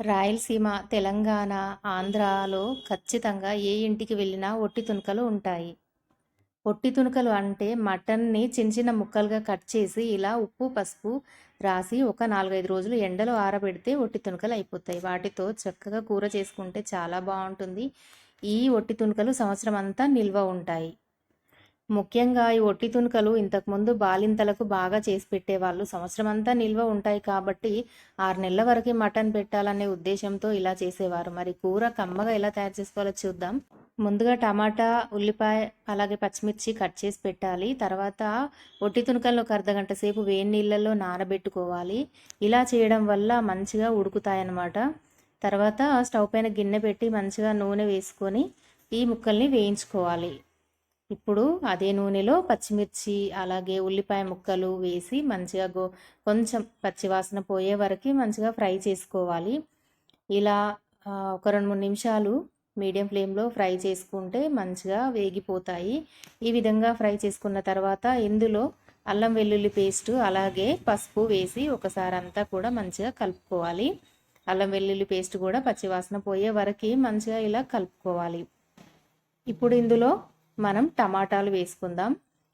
రాయలసీమ తెలంగాణ ఆంధ్రాలో ఖచ్చితంగా ఏ ఇంటికి వెళ్ళినా ఒట్టి తునకలు ఉంటాయి. ఒట్టి తునకలు అంటే మటన్ని చిన్న చిన్న ముక్కలుగా కట్ చేసి ఇలా ఉప్పు పసుపు రాసి ఒక నాలుగైదు రోజులు ఎండలో ఆరబెడితే ఒట్టి తునకలు అయిపోతాయి. వాటితో చక్కగా కూర చేసుకుంటే చాలా బాగుంటుంది. ఈ ఒట్టి తునకలు సంవత్సరం అంతా నిల్వ ఉంటాయి. ముఖ్యంగా ఈ ఒట్టి తునుకలు ఇంతకుముందు బాలింతలకు బాగా చేసి పెట్టేవాళ్ళు. సంవత్సరం అంతా నిల్వ ఉంటాయి కాబట్టి ఆరు నెలల వరకు మటన్ పెట్టాలనే ఉద్దేశంతో ఇలా చేసేవారు. మరి కూర కమ్మగా ఎలా తయారు చేసుకోవాలో చూద్దాం. ముందుగా టమాటా ఉల్లిపాయ అలాగే పచ్చిమిర్చి కట్ చేసి పెట్టాలి. తర్వాత ఒట్టి తునకలను ఒక అర్ధగంట సేపు వేడి నీళ్ళల్లో నానబెట్టుకోవాలి. ఇలా చేయడం వల్ల మంచిగా ఉడుకుతాయన్నమాట. తర్వాత స్టవ్ పైన గిన్నె పెట్టి మంచిగా నూనె వేసుకొని ఈ ముక్కల్ని వేయించుకోవాలి. ఇప్పుడు అదే నూనెలో పచ్చిమిర్చి అలాగే ఉల్లిపాయ ముక్కలు వేసి మంచిగా గో కొంచెం పచ్చివాసన పోయే వరకు మంచిగా ఫ్రై చేసుకోవాలి. ఇలా ఒక రెండు మూడు నిమిషాలు మీడియం ఫ్లేమ్లో ఫ్రై చేసుకుంటే మంచిగా వేగిపోతాయి. ఈ విధంగా ఫ్రై చేసుకున్న తర్వాత ఇందులో అల్లం వెల్లుల్లి పేస్ట్ అలాగే పసుపు వేసి ఒకసారి అంతా కూడా మంచిగా కలుపుకోవాలి. అల్లం వెల్లుల్లి పేస్ట్ కూడా పచ్చివాసన పోయే వరకు మంచిగా ఇలా కలుపుకోవాలి. ఇప్పుడు ఇందులో మనం టమాటాలు వేసుకుందాం.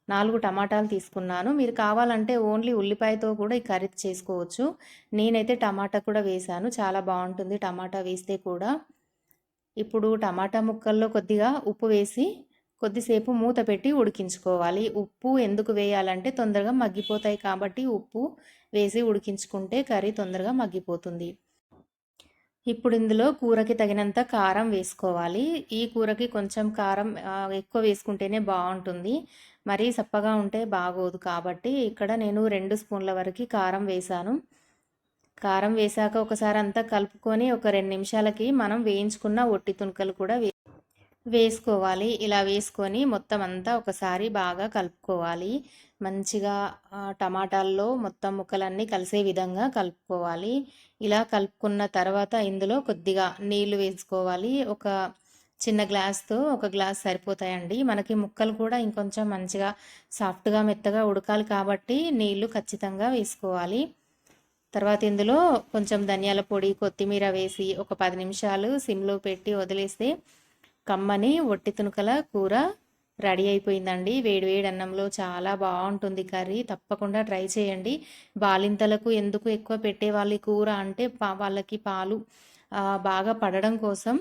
నాలుగు టమాటాలు తీసుకున్నాను. మీరు కావాలంటే ఓన్లీ ఉల్లిపాయతో కూడా ఈ కర్రీ చేసుకోవచ్చు. నేనైతే టమాటా కూడా వేశాను. చాలా బాగుంటుంది టమాటా వేస్తే కూడా. ఇప్పుడు టమాటా ముక్కల్లో కొద్దిగా ఉప్పు వేసి కొద్దిసేపు మూత పెట్టి ఉడికించుకోవాలి. ఉప్పు ఎందుకు వేయాలంటే తొందరగా మగ్గిపోతాయి కాబట్టి ఉప్పు వేసి ఉడికించుకుంటే కర్రీ తొందరగా మగ్గిపోతుంది. ఇప్పుడు ఇందులో కూరకి తగినంత కారం వేసుకోవాలి. ఈ కూరకి కొంచెం కారం ఎక్కువ వేసుకుంటేనే బాగుంటుంది. మరీ సప్పగా ఉంటే బాగోదు కాబట్టి ఇక్కడ నేను రెండు స్పూన్ల వరకు కారం వేశాను. కారం వేశాక ఒకసారి అంతా కలుపుకొని ఒక రెండు నిమిషాలకి మనం వేయించుకున్న ఒట్టి తునకలు కూడా వే వేసుకోవాలి. ఇలా వేసుకొని మొత్తం అంతా ఒకసారి బాగా కలుపుకోవాలి. మంచిగా టమాటాల్లో మొత్తం ముక్కలన్నీ కలిసే విధంగా కలుపుకోవాలి. ఇలా కలుపుకున్న తర్వాత ఇందులో కొద్దిగా నీళ్ళు వేసుకోవాలి. ఒక చిన్న గ్లాస్తో ఒక గ్లాస్ సరిపోతాయండి. మనకి ముక్కలు కూడా ఇంకొంచెం మంచిగా సాఫ్ట్గా మెత్తగా ఉడకాలి కాబట్టి నీళ్ళు ఖచ్చితంగా వేసుకోవాలి. తర్వాత ఇందులో కొంచెం ధనియాల పొడి కొత్తిమీర వేసి ఒక పది నిమిషాలు సిమ్లో పెట్టి వదిలేస్తే కమ్మని ఒట్టి తునుకల కూర రెడీ అయిపోయిందండి. వేడి వేడి అన్నంలో చాలా బాగుంటుంది కర్రీ. తప్పకుండా ట్రై చేయండి. బాలింతలకు ఎందుకు ఎక్కువ పెట్టేవాళ్ళు కూర అంటే వాళ్ళకి పాలు బాగా పడడం కోసం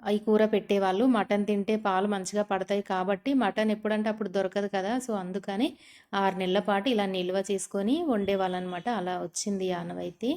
ఈ కూర పెట్టేవాళ్ళు. మటన్ తింటే పాలు మంచిగా పడతాయి కాబట్టి మటన్ ఎప్పుడంటే అప్పుడు దొరకదు కదా. సో అందుకని ఆరు నెలల పాటు ఇలా నిల్వ చేసుకొని వండేవాళ్ళు అనమాట అలా వచ్చింది ఆనవైతే